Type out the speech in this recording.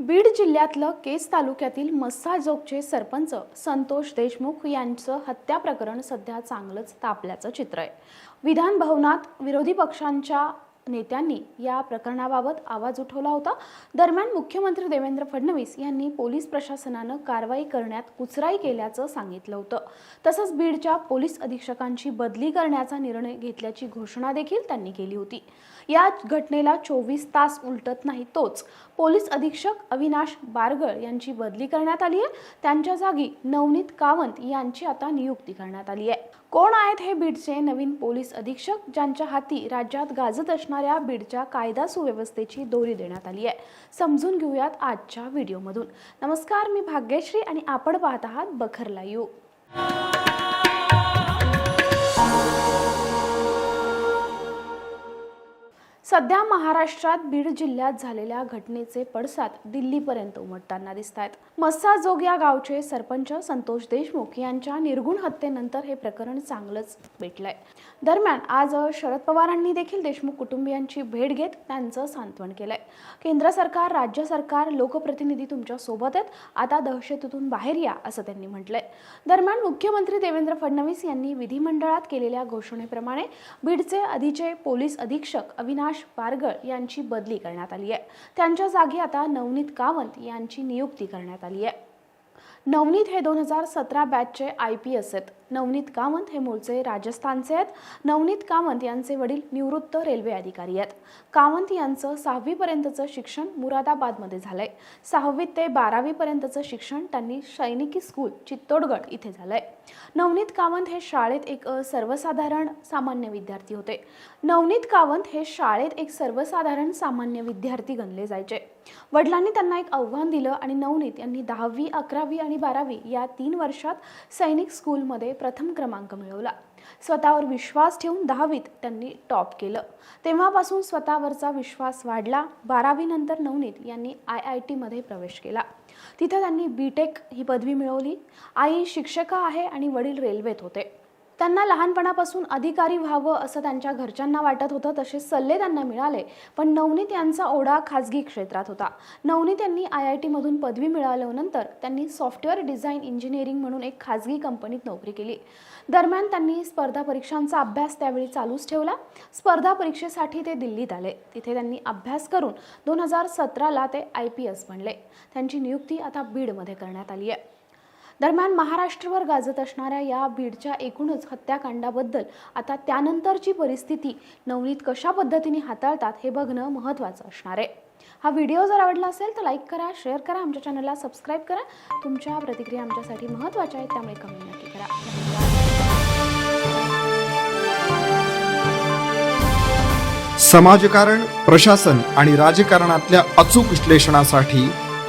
बीड जिल्ह्यातलं केस तालुक्यातील मस्साजोगचे सरपंच संतोष देशमुख यांचं हत्या प्रकरण सध्या चांगलंच तापल्याचं चित्र आहे. विधान भवनात विरोधी पक्षांच्या नेत्यांनी या प्रकरणाबाबत आवाज उठवला होता. दरम्यान मुख्यमंत्री देवेंद्र फडणवीस यांनी पोलीस प्रशासनानं कारवाई करण्यात कुचराई केल्याचं सांगितलं होतं. तसंच बीडच्या पोलीस अधीक्षकांची बदली करण्याचा निर्णय घेतल्याची घोषणा देखील त्यांनी केली होती. या घटनेला चोवीस तास उलटत नाही तोच. पोलीस अधीक्षक अविनाश बारगळ यांची बदली करण्यात आली आहे. त्यांच्या जागी नवनीत कावंत यांची आता नियुक्ती करण्यात आली आहे. कोण आहेत हे बीडचे नवीन पोलीस अधीक्षक? ज्यांच्या हाती राज्यात गाजत असणाऱ्या बीडच्या कायदा सुव्यवस्थेची दोरी देण्यात आली आहे. समजून घेऊयात आजच्या व्हिडिओमधून. नमस्कार मी भाग्यश्री आणि आपण पाहत आहात बखरला यू सध्या महाराष्ट्रात बीड जिल्ह्यात झालेल्या घटनेचे पडसाद दिल्लीपर्यंत उमटताना दिसत आहेत मस्साजोग या गावचे सरपंच संतोष देशमुख यांच्या निर्गुण हत्येनंतर हे प्रकरण चांगलंच पेटलंय. दरम्यान आज शरद पवारांनी देखील देशमुख कुटुंबियांची भेट घेत त्यांचं सांत्वन केलंय. केंद्र सरकार राज्य सरकार लोकप्रतिनिधी तुमच्यासोबत आहेत. आता दहशतीतून बाहेर या असं त्यांनी म्हटलंय. दरम्यान मुख्यमंत्री देवेंद्र फडणवीस यांनी विधिमंडळात केलेल्या घोषणेप्रमाणे बीडचे आधीचे पोलीस अधीक्षक अविनाश पारगळ यांची बदली करण्यात आली आहे. त्यांच्या जागी आता नवनीत कावंत यांची नियुक्ती करण्यात आली आहे. नवनीत हे दोन हजार सतरा बॅचचे आय पी एस आहेत. नवनीत कामंत हे मूळचे राजस्थानचे आहेत. नवनीत कामंत यांचे वडील निवृत्त रेल्वे अधिकारी आहेत. कामंत यांचं सहावीपर्यंतचं शिक्षण मुरादाबादमध्ये झालंय. सहावी ते बारावीपर्यंतचं शिक्षण त्यांनी सैनिकी स्कूल चित्तोडगड इथे झालंय. नवनीत कावंत हे शाळेत एक सर्वसाधारण सामान्य विद्यार्थी होते. नवनीत कावंत हे शाळेत एक सर्वसाधारण सामान्य विद्यार्थी गणले जायचे. वडिलांनी त्यांना एक आव्हान दिलं आणि नवनीत यांनी दहावी अकरावी आणि बारावी या तीन वर्षात सैनिक स्कूलमध्ये प्रथम क्रमांक मिळवला. स्वतःवर विश्वास ठेवून दहावीत त्यांनी टॉप केलं. तेव्हापासून स्वतःवरचा विश्वास वाढला. बारावीनंतर नवनीत यांनी आय आय टीमध्ये प्रवेश केला. तिथे त्यांनी बी टेक ही पदवी मिळवली. आई शिक्षिका आहे आणि आणि वडील रेल्वेत होते. त्यांना लहानपणापासून अधिकारी व्हावं असं त्यांच्या घरच्यांना वाटत होतं तसे सल्ले त्यांना मिळाले. पण नवनीत यांचा ओढा खाजगी क्षेत्रात होता. नवनीत यांनी आय आय टीमधून पदवी मिळाल्यानंतर त्यांनी सॉफ्टवेअर डिझाईन इंजिनिअरिंग म्हणून एक खाजगी कंपनीत नोकरी केली. दरम्यान त्यांनी स्पर्धा परीक्षांचा अभ्यास त्यावेळी चालूच ठेवला. स्पर्धा परीक्षेसाठी ते दिल्लीत आले. तिथे त्यांनी अभ्यास करून दोन हजार सतराला ते आय पी एस बनले. त्यांची नियुक्ती आता बीडमध्ये करण्यात आली आहे. दरम्यान महाराष्ट्रभर गाजत असणाऱ्या या बीडच्या एकूणच हत्याकांडाबद्दल आता त्यानंतरची परिस्थिती नवनीत कशा पद्धतीने हाताळतात हे बघणं महत्त्वाचं असणार आहे. हा व्हिडिओ जर आवडला असेल तर लाईक करा शेअर करा आमच्या चॅनलला सबस्क्राईब करा. तुमच्या प्रतिक्रिया आमच्यासाठी महत्त्वाच्या आहेत त्यामुळे कमेंट नक्की करा. समाजकारण प्रशासन आणि राजकारणातल्या अचूक विश्लेषणासाठी